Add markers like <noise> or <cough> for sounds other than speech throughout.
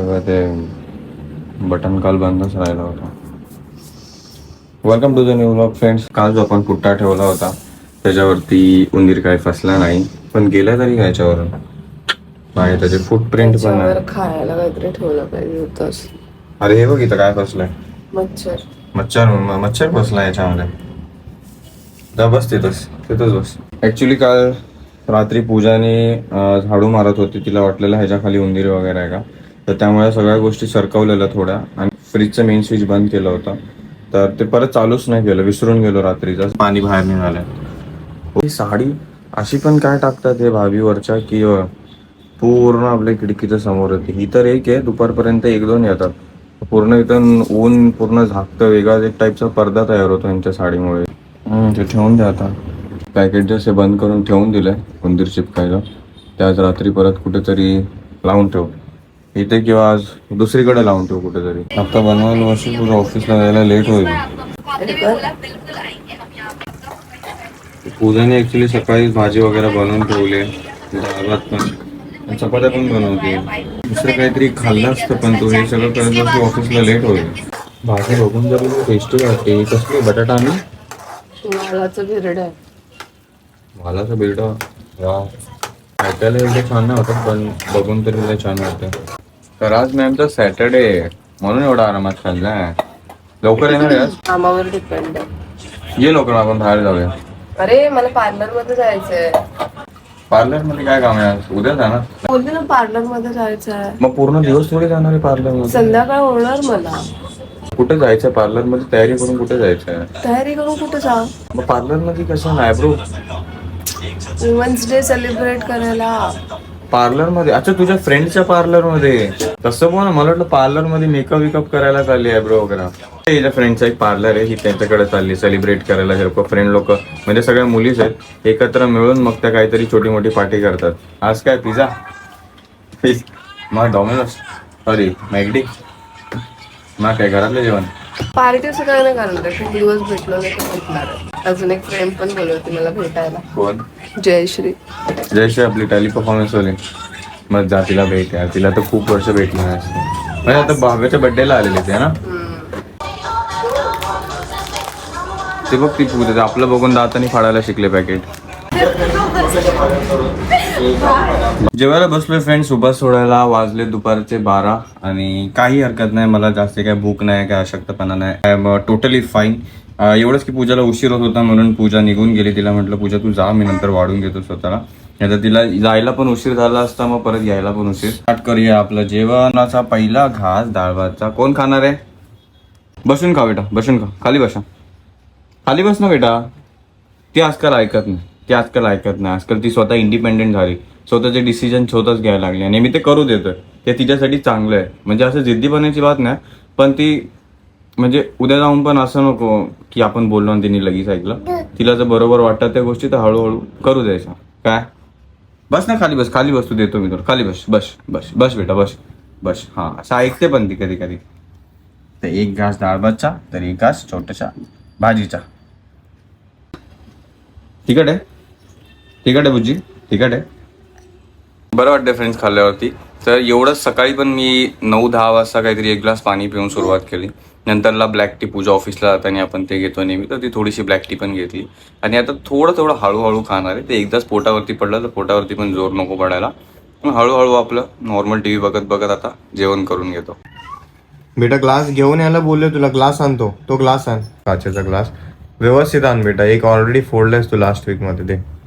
सगळं ते बटन काल बंदच राहिला होता. Welcome to the new blog friends काल जो आपण पुट्टा ठेवला होता त्याच्यावरती उंदीर काय फसला नाही पण गेला तरी काय याच्यावरून. नाही त्याचे फुटप्रिंट पण खायला काहीतरी ठेवलं पाहिजे होतंस अरे हे बघ इथं काय फसलंय. मच्छर. मच्छर मच्छर बसला याच्यामध्ये. जा बस तिथंच तिथंच बस. ऍक्च्युली काल रात्री पूजाने झाडू मारत होती तिला वाटलेलं ह्याच्या खाली उंदीर वगैरे आहे का? तर त्यामुळे सगळ्या गोष्टी सरकवलेल्या थोड्या. आणि फ्रीजचं मेन स्विच बंद केलं होतं. तर ते परत चालूच नाही केलं विसरून गेलो रात्रीचं. पाणी बाहेर निघालं ही साडी अशी पण काय टाकतात हे भावीवरच्या की पूर्ण आपल्या खिडकीच्या समोर येते. ही तर एक आहे दुपारपर्यंत एक दोन येतात. पूर्ण इथं ऊन पूर्ण झाकतं वेगळाच एक टाईपचा पडदा तयार होतो यांच्या साडीमुळे. ते ठेवून द्या आता. पॅकेट जसे बंद करून ठेवून दिले उंदीर चिपकायला. त्याच रात्री परत कुठेतरी लावून ठेव. इथे किंवा आज दुसरीकडे लावून ठेव कुठेतरी. आता बनवायला वर्षी तुझं ऑफिसला जायला लेट होईल. पूजाने ऍक्च्युली सकाळी भाजी वगैरे बनवून ठेवली भात पण. चपात्या पण बनवते. दुसरं काहीतरी खाल्लं असतं पण तू हे सगळं करत बसली ऑफिसला लेट होईल. भाजी बघून जर टेस्टी वाटते कसली बटाटा आणि? मालाचं बिरड आहे. मालाचा बिल्ड वा. ऐकायला एवढे छान नाही वाटत पण बघून तरी लय छान वाटतं. तर आज मॅमचा सॅटर्डे म्हणून एवढा आरामात खाल्लाय लवकर येणार आहे आज? कामावर डिपेंड आहे. ये लवकर आपण बाहेर जाऊया. अरे मला पार्लरमध्ये जायचंय. पार्लरमध्ये काय काम आहे आज? उद्या जाणार? बोलते ना पार्लरमध्ये जायचंय. मग पूर्ण दिवस थोडी जाणार आहे पार्लरमध्ये संध्याकाळ होणार मला. कुठे जायचं पार्लरमध्ये तयारी करून कुठे जायचं तयारी करून कुठे जा मग पार्लरमध्ये कसं आयब्रो वुमन्स डे सेलिब्रेट करायला. पार्लरमध्ये अच्छा तुझ्या फ्रेंडच्या पार्लरमध्ये तसं ना मला वाटलं पार्लरमध्ये मेकअप विकअप करायला चालली आहे ब्रो वगैरे. तिच्या फ्रेंडचा एक पार्लर आहे ही त्यांच्याकडे चालली सेलिब्रेट करायला हे लोक फ्रेंड लोक म्हणजे सगळ्या मुलीच आहेत एकत्र मिळून मग त्या काहीतरी छोटी मोठी पार्टी करतात. आज काय पिझ्झा फिश मग डॉमिनोज सॉरी मॅगडी मग काय घरातलं जेवण? पार्टी असं काय नाही करणार खूप दिवस भेटलो नाही तर भेटणार अजून एक फ्रेंड पण बोलवते मला भेटायला. कोण? जयश्री. जयश्री आपली टॅली परफॉर्मन्स होली मग जा तिला भेट यार तिला तर खूप वर्ष भेटली नाही. म्हणजे आता भाव्याच्या बर्थडेला आलेली ते ना? ते बघ ती पूजा आपलं बघून दाताने फाडायला शिकले पॅकेट <laughs> जेवायला बसलोय फ्रेंड सुभाष सोडायला वाजले दुपारचे बारा आणि काही हरकत नाही मला जास्त काय भूक नाही काय अशक्तपणा नाही. आय एम टोटली फाईन एवढंच की पूजाला उशीर होत होता म्हणून पूजा निघून गेली तिला म्हटलं पूजा तू जा मी नंतर वाढून घेतो स्वतःला. नाही तर तिला जायला पण उशीर झाला असता मग परत यायला पण उशीर. स्टार्ट करूया आपलं जेवणाचा पहिला घास डाळ भातचा कोण खाणार आहे? बसून खा बेटा बसून खा. खाली बसा. खाली बस ना बेटा. ती आजकाल ऐकत नाही. ते आजकाल ऐकत नाही. आजकाल ती स्वतः इंडिपेंडेंट झाली. स्वतःचे डिसिजन स्वतःच घ्यायला लागली. आणि मी ते करू देतोय. ते तिच्यासाठी चांगलं आहे. म्हणजे असं जिद्दीपणाची बात नाही पण ती म्हणजे उद्या जाऊन पण असं नको की आपण बोललो आणि तिने लगेच ऐकलं. तिला जर बरोबर वाटतं त्या गोष्टी तर हळूहळू करू द्यायचा काय? बस ना खाली बस. खाली बस तू देतो मी तुला. खाली बस. बस. बस. बस बेटा बस. बस. हा असं ऐकते पण ती कधी कधी. तर एक घास डाळ तर एक घास छोट्याशा भाजीचा. तिकट आहे तिकट आहे बुज्जी तिकट आहे बरं वाटतं फ्रेंड्स खाल्ल्यावरती. तर एवढंच सकाळी पण मी नऊ दहा वाजता काहीतरी एक ग्लास पाणी पिऊन सुरुवात केली. नंतरला ब्लॅक टी पूजा ऑफिसला जाताना आपण ते घेतो नेहमी. तर ती थोडीशी ब्लॅक टी पण घेतली. आणि आता थोडं थोडं हळूहळू खाणार आहे. ते एकदाच पोटावरती पडलं तर पोटावरती पण जोर नको पडायला. मग हळूहळू आपलं नॉर्मल टी व्ही बघत बघत आता जेवण करून घेतो. बेटा ग्लास घेऊन यायला बोलले तुला ग्लास आणतो. तो ग्लास आण. काचेचा ग्लास व्यवस्थित आण बेटा. एक ऑलरेडी फोडलायस तू लास्ट वीकमध्ये दे दे, दे, दे.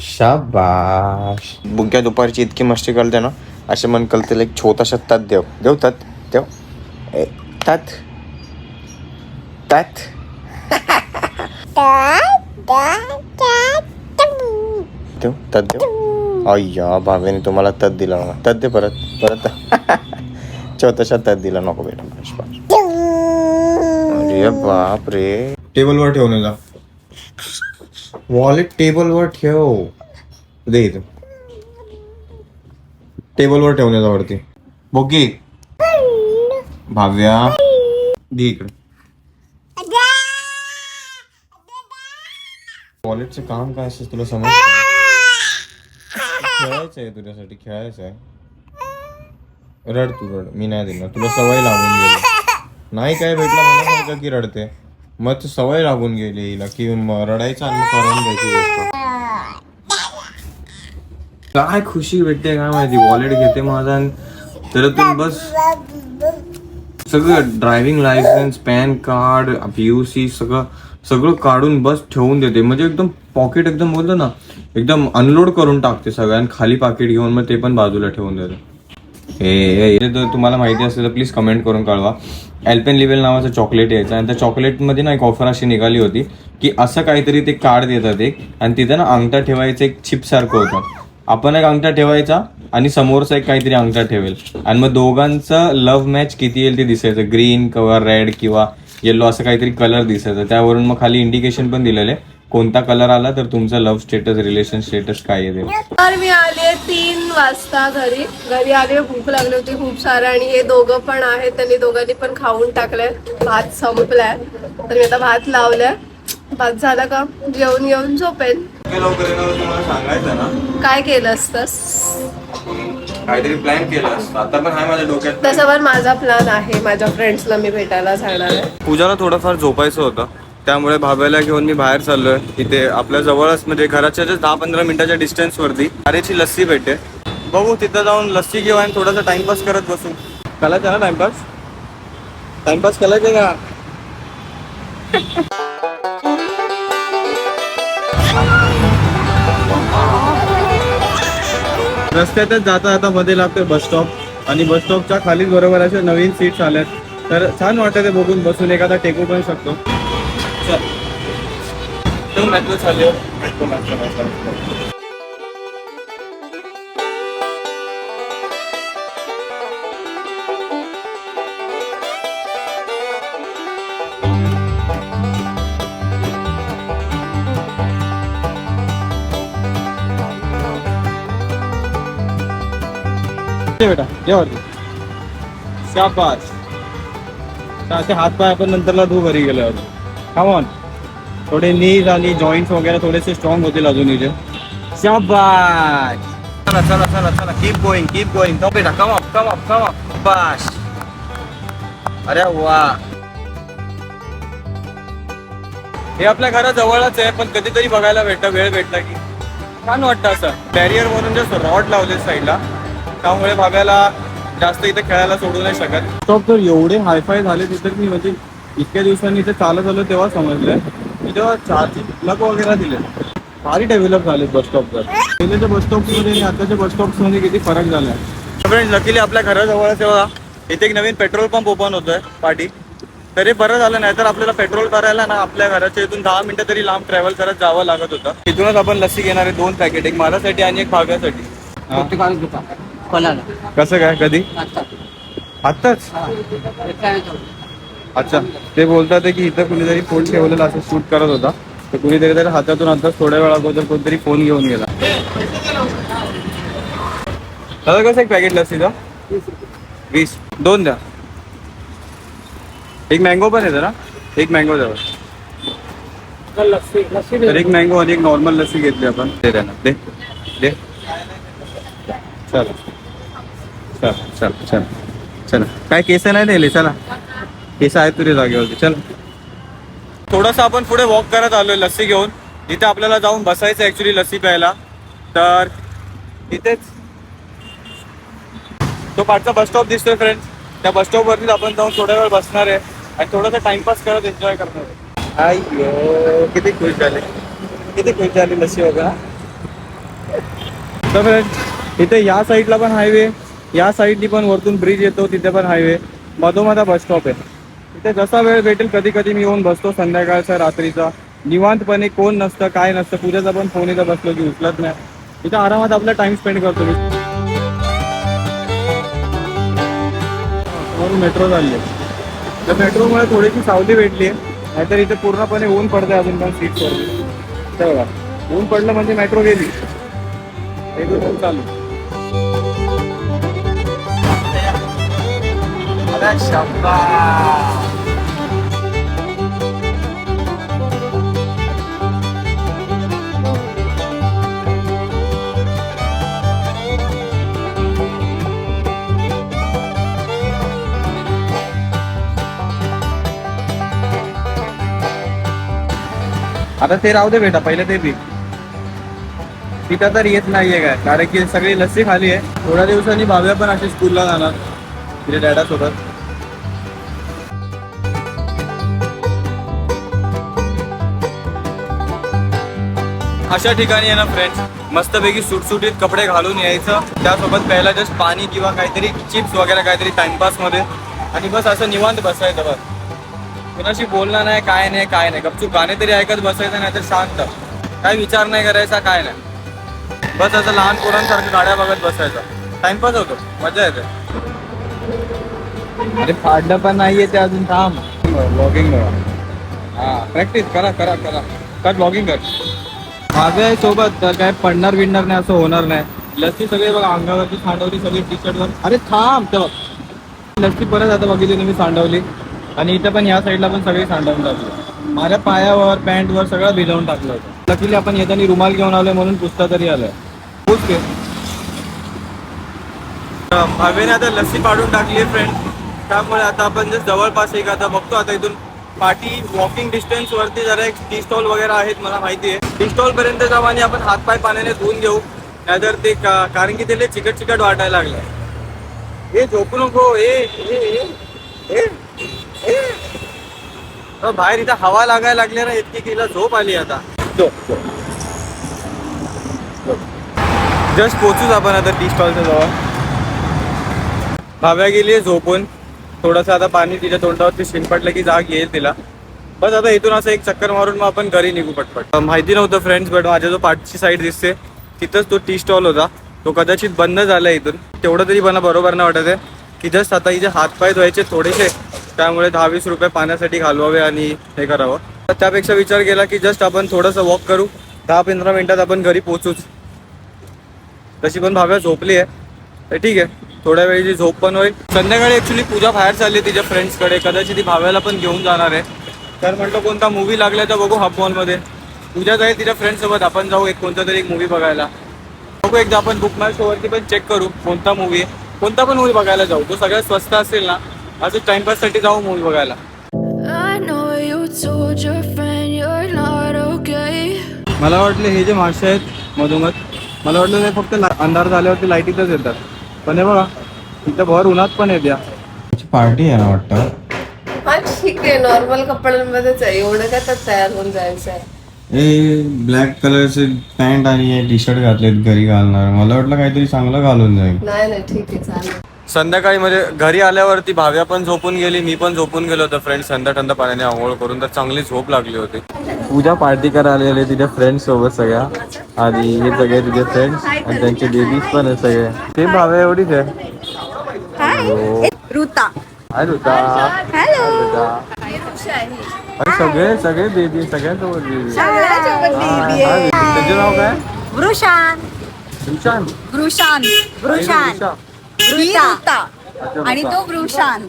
शाबाश। बुग्या दुपारची इतकी मस्ती करते ना असे मन कलतेला एक छोटासा तत देव. देव तत देव. तत. तत. देव तत देव. अय्या भावेने तुम्हाला तत दिला ना. तत दे परत परत. <laughs> छोटासा तत दिला नको बेटा. अरे बाप रे टेबलवर ठेवून जा वॉलेट टेबलवर ठेव. दे इथं. टेबलवर ठेवण्याचा वरती बोकी भाव्या. दे इकडे. वॉलेटचं काम काय असतं तुला समज खेळायचं आहे तुझ्यासाठी खेळायचं आहे. रड तू रड. मी नाही देणार. तुला सवय लागून गेली. नाही काय भेटलं मला की रडते? मग ते सवय लागून गेली हिला की म- रडायचं आणि करून द्यायची गोष्ट. काय खुशी भेटते काय माहिती? वॉलेट घेते माझा आणि त्याच्यातून बस. सगळं driving licence PAN card U C सगळं सगळं काढून बस ठेवून देते. म्हणजे एकदम पॉकेट एकदम बोलतो ना एकदम अनलोड करून टाकते सगळ्यांना. खाली पाकिट घेऊन मग ते पण बाजूला ठेवून देते. हे जर तुम्हाला माहिती असेल तर प्लीज कमेंट करून कळवा. एल्पेन लिवेल नावाचं चॉकलेट यायचं आणि त्या चॉकलेटमध्ये ना एक ऑफर अशी निघाली होती की असं काहीतरी ते कार्ड देतात एक आणि तिथे ना अंगठा ठेवायचं एक चिपसारखं होतं. आपण एक अंगठा ठेवायचा आणि समोरचा एक काहीतरी अंगठा ठेवेल. आणि मग दोघांचं लव्ह मॅच किती येईल ते दिसायचं. ग्रीन किंवा रेड किंवा येलो असं काहीतरी कलर दिसायचं. त्यावरून मग खाली इंडिकेशन पण दिलेले कोणता कलर आला तर तुमचं लव्ह स्टेटस रिलेशन स्टेटस काय येते तर मी आले तीन वाजता घरी. घरी आले भूक लागली होती खूप सारं आणि हे दोघं पण आहेत. त्यांनी दोघांनी पण खाऊन टाकलंय. भात संपलाय. तर मी आता भात लावलाय. भात झाला का? जेवण येऊन झोपेन. लवकर येणार तुम्हाला सांगायचं ना. काय केलं असतंस? काहीतरी प्लॅन केला आता पण आहे माझ्या डोक्यात तसं पण माझा प्लॅन आहे. माझ्या फ्रेंड्सला मी भेटायला जाणार आहे. पूजाला थोडंफार झोपायचं होतं. त्यामुळे भाव्याला घेऊन मी बाहेर चाललोय. इथे आपल्या जवळच म्हणजे घराच्या दहा पंधरा मिनिटाच्या डिस्टन्स वरती. अरेची लस्सी भेटते बघू तिथं जाऊन लस्सी घेऊ आणि थोडासा टाइमपास करत बसू. करायचा ना टाइमपास टाइमपास करायचं का? रस्त्यातच जाता जाता मध्ये लागते बस स्टॉप आणि बस स्टॉपच्या खालीच बरोबर असे नवीन सीट्स आल्यात. तर छान वाटतं ते बघून बसून एखादा टेकू पण शकतो. चल. तो मेट्रो चालू मेट्रो मेट्रो बेटा ये शाबास. असे हात पाय आपण नंतरला धू घरी गेल्यावर. ऑन थोडे नीज आणि जॉईंट्स वगैरे थोडेसे स्ट्रॉंग होतील अजून इथे. शाबास. चला चला चला चला. कीप गोईंग कीप गोईंग तो बेटा come up come up come up बस अरे वा. हे आपल्या घराजवळच आहे पण कधीतरी बघायला भेटतं वेळ भेटला की. छान वाटतं असं. बॅरियर म्हणून जस्ट रॉड लावले साईडला त्यामुळे भाव्याला जास्त इथे खेळायला सोडू नाही शकत. स्टॉप तर एवढे हायफाय झाले तिथे मी म्हणजे इतक्या दिवसांनी इथे चालत आलो तेव्हा समजलंय की तेव्हा चार्जिंग प्लग वगैरे दिले. भारी डेव्हलप झाले बस स्टॉप तर पहिल्याच्या बस स्टॉपमध्ये आणि आताच्या बस स्टॉप्समध्ये किती फरक झालाय फ्रेंड लकीली आपल्या घराजवळच तेव्हा इथे एक नवीन पेट्रोल पंप ओपन होतोय पाठी तरी बरं झालं नाही तर आपल्याला पेट्रोल करायला ना आपल्या घराच्या इथून दहा मिनिटं तरी लांब ट्रॅव्हल करत जावं लागत होतं. तिथूनच आपण लस्सी घेणार आहे दोन पॅकेट एक माझ्यासाठी आणि एक भाग्यासाठी. कोणाला? कसं काय? कधी? आता आत्ताच? अच्छा. ते बोलतात की इथं कुणीतरी फोन ठेवलेला असं शूट करत होता. तर कुणीतरी तरी हातातून आताच थोड्या वेळा अगोदर कोणतरी फोन घेऊन गेला. दादा कसं एक पॅकेट लस्सीचा वीस. दोन द्या. एक मँगो पण आहे ना एक मँगो द्या तर एक मँगो आणि एक नॉर्मल लस्सी घेतली आपण. दे द्या ना दे. दे. चला. चल चल चल चला. काय केस नाही नेले चला. केस आहेत तुझ्या जागेवरती चल. थोडंसं आपण पुढे वॉक करत आलोय लस्सी घेऊन. इथे आपल्याला जाऊन बसायचं ऍक्च्युली लस्सी प्यायला. तर इथेच. तो पाठचा बस स्टॉप दिसतोय फ्रेंड त्या बस स्टॉप वरतीच आपण जाऊन थोड्या वेळ बसणार आहे आणि थोडासा टाइमपास करत एन्जॉय करणार आहे. आयो किती खुश झाले. किती खुश झाली लस्सी वगैरे तर फ्रेंड इथे या साईडला पण हायवे या साईडनी पण वरतून ब्रिज येतो तिथे पण हायवे मधोमधा बस स्टॉप आहे. तिथे जसा वेळ भेटेल कधी कधी मी येऊन बसतो संध्याकाळचा रात्रीचा. निवांतपणे कोण नसतं काय नसतं पूजाचा पण फोन इथं बसलो की उचलत नाही. इथं आरामात आपला टाइम स्पेंड करतो मी. मेट्रो चालली. आहे. तर मेट्रोमुळे थोडीशी सावली भेटली. आहे नाहीतर इथे पूर्णपणे ऊन पडतंय अजून पण सीट्सवर बघा ऊन पडलं म्हणजे मेट्रो गेली. एक आता ते राहू दे बेटा पहिले ते बी तिथं तर येत नाहीये काय कारण की सगळी लस्सी खाली आहे. थोड्या दिवसांनी भाव्या पण अशी स्कूलला जाणार तिथे डॅडा सोबत. अशा ठिकाणी आहे ना फ्रेंड्स मस्तपैकी सुटसुटीत कपडे घालून यायचं. त्यासोबत पहिला जस्ट पाणी किंवा काहीतरी चिप्स वगैरे काहीतरी टाइमपासमध्ये. आणि बस असं निवांत बसायचं बस. कुणाशी बोलणं नाही काय नाही काय नाही. गपचूप गाणे तरी ऐकत बसायचं नाही तर शांत. काय विचार नाही करायचा काय नाही. बस असं लहान पोरांसारखं गाड्या बघत बसायचं. टाइमपास होतो. मजा येते. अरे फाडलं पण नाहीये ते अजून थांब. ब्लॉगिंग हा प्रॅक्टिस करा करा करा. कर ब्लॉगिंग कर. माझं आहे सोबत तर काय पडणार बिडणार नाही असं होणार नाही. लस्सी सगळे बघा अंगावरती सांडवली सगळी टी शर्टवर अरे थांब तर लस्सी परत आता बघितली तुम्ही सांडवली. आणि इथं पण या साईडला पण सगळी सांडवून टाकली. माझ्या पायावर पॅन्टवर सगळं भिजवून टाकलं होतं. लकीली आपण येताना रुमाल घेऊन आलोय म्हणून पुसता तरी आलोय. ओके घे भावेने आता लस्सी पाडून टाकली आहे फ्रेंड त्यामुळे आता आपण जर जवळपास एक आता बघतो. आता इथून पाठी वॉकिंग डिस्टन्स वरती जरा एक टी स्टॉल वगैरे आहेत मला माहिती आहे. टी स्टॉल पर्यंत जाऊ आणि आपण हातपाय पाण्याने धुवून घेऊ. नाहीतर ते का- कारण की ते चिकट चिकट वाटायला लागलं. हे झोपू नको. अ, बाहेर इथं हवा लागायला लागली ना इतकी तिला झोप आली आता. झोप झोप. जस्ट पोचूच आपण आता टी स्टॉलच्या जवळ. भाव्या गेली झोपून. थोडंसं आता पाणी तिच्या तोंडावरती शिंपटलं की जाग येईल तिला. बस आता इथून असं एक चक्कर मारून मग आपण घरी निघू पटपट. माहिती नव्हतं फ्रेंड्स बट माझ्या जो पाठची साईड दिसते तिथंच तो टी स्टॉल होता. तो कदाचित बंद झाला इथून. तेवढं तरी मला बरोबर नाही वाटत आहे. की जस्ट आता हिचे हातपाय धुवायचे थोडेसे त्यामुळे दहा वीस रुपये पाण्यासाठी घालवावे आणि हे करावं. तर त्यापेक्षा विचार केला की जस्ट आपण थोडंसं वॉक करू. दहा पंधरा मिनिटात आपण घरी पोचूच तशी पण भाव्या झोपली आहे. तर ठीक आहे. थोड्या वेळची झोप पण होईल. संध्याकाळी ॲक्च्युली पूजा बाहेर चालली आहे तिच्या फ्रेंड्सकडे कदाचित ती भाव्याला पण घेऊन जाणार आहे. तर म्हटलं कोणता मूवी लागला तर बघू हब मॉलमध्ये पूजा जाईल तिच्या फ्रेंड सोबत. आपण जाऊ एक कोणता तरी एक मूवी बघायला. बघू एकदा आपण बुक माय शोवरती पण चेक करू कोणता मूवी आहे. कोणता पण मूवी बघायला जाऊ. तो सगळ्यात स्वस्त असेल ना असं टाइमपाससाठी जाऊ मूवी बघायला. मला वाटलं हे जे मासे आहेत मधोमध मला वाटलं ते फक्त अंधार झाल्यावरती लाईटीतच येतात. पण हे बघा इथं भर उन्हात पण येत या पार्टी आहे ना वाटतं? ठीक आहे नॉर्मल कपड्यांमध्येच आहे. एवढं काय त्यात तयार होऊन जायचं आहे. ए ब्लॅक कलरचे पॅन्ट आणि टी शर्ट घातलेत घरी घालणार. मला वाटलं काहीतरी चांगलं घालून जाईल. नाही नाही ठीक आहे चालेल. संध्याकाळी म्हणजे घरी आल्यावरती भाव्या पण झोपून गेली मी पण झोपून गेलो होतो फ्रेंड थंड थंड पाण्याने आंघोळ करून तर चांगली झोप लागली होती. पूजा पार्टी करायला आलेली तिच्या फ्रेंड सोबत सगळ्या. आणि हे सगळे तिचे फ्रेंड्स आणि त्यांचे बेबीज पण आहे सगळे. ते भाव्या एवढीच आहे. Ruta hi Ruta hello. अरे सगळे सगळे बेबी सगळ्यांसोबत बेबी त्यांचे नाव काय? वृषान. वृषान. वृषान. ऋता अच्छा, आणि. तो वृषान.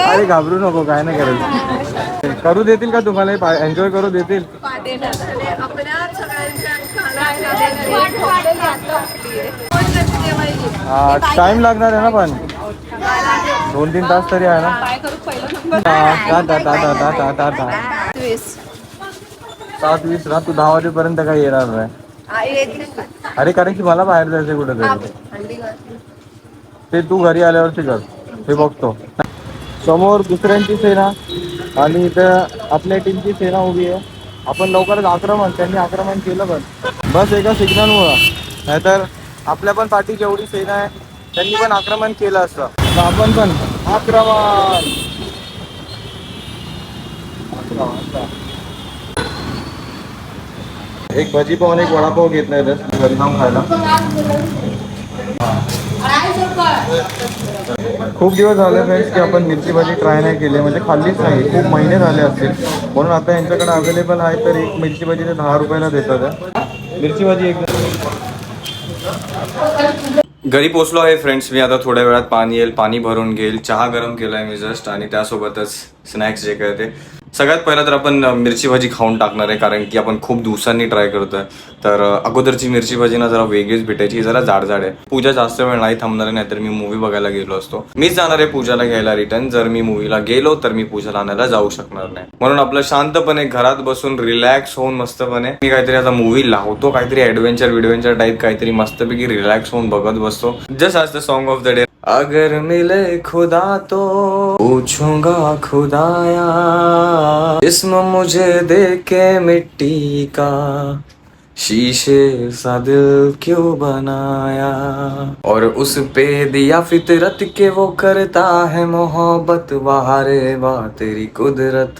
अरे घाबरू नको काय नाही करायचं. करू देतील का तुम्हाला? एन्जॉय करू देतील? आपल्या सगळ्यांच्या खाना टाइम लागणार आहे ना पण. दोन तीन तास तरी आहे ना. सात वीस रात तू दहा वाजेपर्यंत काही येणार नाही. अरे कारण की मला बाहेर जायचं कुठेतरी. ते तू घरी आल्यावरती कर. हे बघतो. समोर दुसऱ्यांची सेना आणि इथं आपल्या टीमची सेना उभी आहे. आपण लवकरच आक्रमण त्यांनी आक्रमण केलं पण. बस एका सिग्नलमुळं नाहीतर आपल्या पण पाठी जेवढी सेना आहे. त्यांनी पण आक्रमण केलं असतं. तर आपण पण. आक्रमण. एक भजी पाव आणि एक वडापाव घेतलाय तर घरी जाऊन खायला. खूप दिवस झाले फ्रेंड्स की आपण मिरची भाजी ट्राय नाही केली. म्हणजे खाल्लीच नाही. खूप महिने झाले असतील. म्हणून आता यांच्याकडे अवेलेबल आहे तर एक मिरची भाजी ते दहा रुपयाला देतात. मिरची भाजी एकदम घरी पोचलो आहे फ्रेंड्स मी आता थोड्या वेळात पाणी येईल. पाणी भरून घेईल. चहा गरम केलाय मी जस्ट आणि त्यासोबतच स्नॅक्स जे काय ते. सगळ्यात पहिलं तर आपण मिरची भाजी खाऊन टाकणार आहे कारण की आपण खूप दिवसांनी ट्राय करतोय. तर अगोदरची मिरची भाजी ना जरा वेगळीच भेटायची जरा जाड जाड आहे. पूजा जास्त वेळ नाही थांबणार आहे नाहीतर मी मूवी बघायला गेलो असतो. मीच जाणार आहे पूजाला घ्यायला रिटर्न जर मी मूवीला गेलो तर मी पूजाला आणायला जाऊ शकणार नाही. म्हणून आपलं शांतपणे घरात बसून रिलॅक्स होऊन मस्तपणे मी काहीतरी आता मूवी लावतो काहीतरी ऍडव्हेंचर विडव्हेंचर टाईप काहीतरी मस्तपैकी रिलॅक्स होऊन बघत बसतो. जस्ट आज the song of the day अगर मिले खुदा तो पूछूँगा खुदाया इसम मुझे देख के मिट्टी का, शीशे सा दिल क्यों बनाया? और उस पे दिया फितरत के वो करता है मोहब्बत, वारे वाह तेरी कुदरत।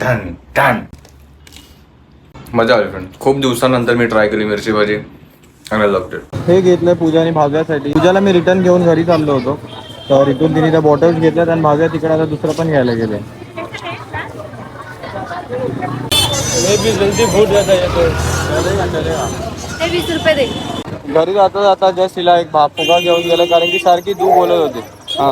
टन टन मज़ा आली फ्रेंड खूप दिवसानंतर मी ट्राय केली मिरची भाजी। आणि हे घेतलंय पूजाने भाव्यासाठी पूजाला मी रिटर्न घेऊन घरी चाललो होतो. तर इथून तिने त्या बॉटल्स घेतल्यात आणि भाव्या तिकडे आता दुसरं पण घ्यायला गेले. तो वीस रुपये दे. घरी जाता जाता जस्ट तिला एक भा- फुगा घेऊन गेलं कारण की सारखी तू बोलत होती. हा.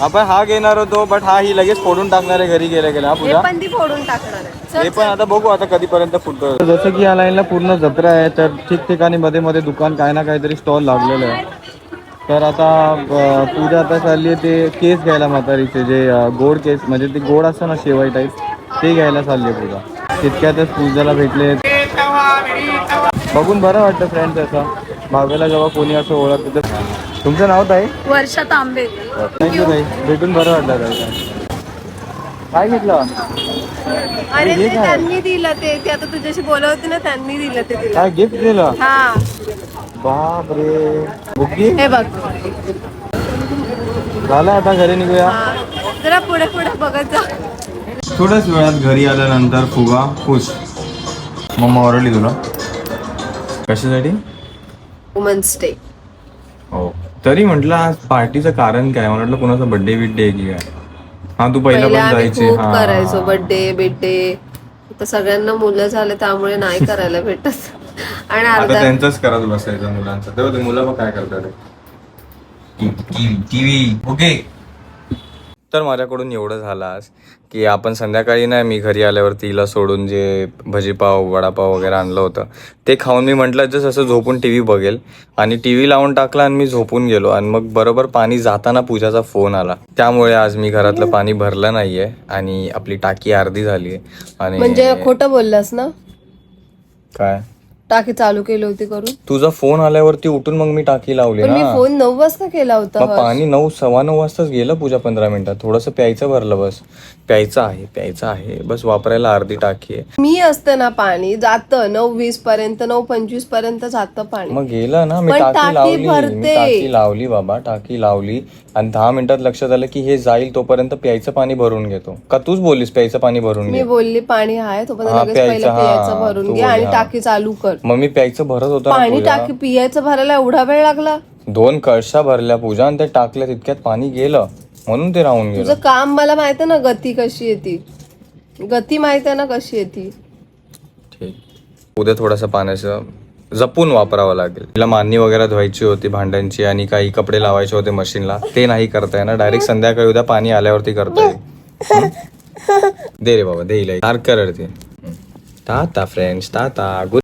आपण हा घेणार होतो बट हा ही लगेच फोडून टाकणार आहे घरी गेल्या गेल्या. हा हे पूजा? पण ती फोडून टाकणार आहे. हे चल, पण आता बघू आता कधीपर्यंत फुटतो जसं की या लाईनला पूर्ण जत्रा आहे तर ठिकठिकाणी मध्ये मध्ये दुकान काय ना काहीतरी स्टॉल लागलेलं आहे. तर आता पूजा आता चालली आहे ते केस घ्यायला म्हातारीचे जे गोड केस म्हणजे ते गोड असतं ना शेवाई टाईप ते घ्यायला चालली आहे पूजा. तितक्यातच पूजाला भेटले. बघून बरं वाटतं फ्रेंड्स असं. भावेला जेव्हा कोणी असं ओळखतं तर तुमचं नाव ताई? वर्षा तांबे. थँक्यू ताई. भेटून बरं वाटलं ताई. काय घेतलं? अरे ते? त्यांनी दिलं ते ती आता तुझ्याशी बोलत होती ना त्यांनी दिलं ते तिला. काय गिफ्ट दिलं? हा. बाप रे बुकी हे बघ. झालं आता घरी निघूया. हा. जरा पुढे पुढे बघत जा. थोड्याच वेळात घरी आल्यानंतर फुगा खुश. मम्मा ओरडली तुला? कशासाठी? वुमन्स डे हो. तरी म्हटलं आज पार्टीचं कारण काय? मला वाटलं कोणाचा बर्थडे बिड्डे आहे की काय? हा तू पहिला पण आम्ही जायची खूप हा करायचो बर्थडे बिड्डे आता सगळ्यांना मुलं झाले त्यामुळे नाही करायला भेटत आणि आता अर्धा त्यांचंच करत बसायचं मुलांचं तेव्हा ते मुलं मग काय करतात टीव्ही ओके तर माझ्याकडून एवढं झालं आज की आपण संध्याकाळी नाही मी घरी आल्यावर तिला सोडून जे भजीपाव वडापाव वगैरे आणलं होतं ते खाऊन मी म्हटलं जस्ट असं झोपून टी व्ही बघेल. आणि टी व्ही लावून टाकला आणि मी झोपून गेलो. आणि मग बरोबर पाणी जाताना पूजाचा फोन आला. त्यामुळे आज मी घरातलं पाणी भरलं नाहीये आणि आपली टाकी अर्धी झाली आहे. म्हणजे आणि खोटं बोललास ना? काय? टाकी चालू केली होती करून. तुझा फोन आल्यावरती उठून मग मी टाकी लावली पण मी ना. फोन नऊ वाजता केला होता मग पाणी नऊ सव्वा नऊ वाजताच गेलं पूजा पंधरा मिनिटात. थोडंसं प्यायचं भरलं बस. प्यायचं आहे प्यायचं आहे. बस वापरायला अर्धी टाकी आहे. मी असते ना पाणी जातं नऊ वीस पर्यंत नऊ पंचवीसपर्यंत जातं पाणी. मग गेलं ना मी पण टाकी टाकी लावली मी भरते. टाकी लावली बाबा टाकी लावली. आणि दहा मिनिटात लक्षात आलं की हे जाईल तोपर्यंत प्यायचं पाणी भरून घेतो. का तूच बोललीस प्यायचं पाणी भरून मी घे? बोलली पाणी आहे तो पण हा, लगेच प्यायचं, पहिलं हा, पियाचं भरून तू घे आणि हा. टाकी चालू कर. मग मी प्यायचं भरत होतो ना पाणी पूजा. टाकी पियाचं भरायला एवढा वेळ लागला? दोन कळशा भरल्या पूजा आणि ते टाकल्या तितक्यात पाणी गेलं. म्हणून ते राहून गेलं. तुझं काम मला माहीत आहे ना गती कशी येते गती माहीत आहे ना कशी येते ठीक. उद्या थोडंसं पाण्याचं जपून वापरावं लागेल. तिला मान्नी वगैरे धुवायची होती भांड्यांची आणि काही कपडे लावायचे होते मशीनला. ते नाही करता येणार. डायरेक्ट संध्याकाळी उद्या पाणी आल्यावरती करता येईल. हं? दे रे बाबा दे हिला. सारखं रडते. Tata friends tata good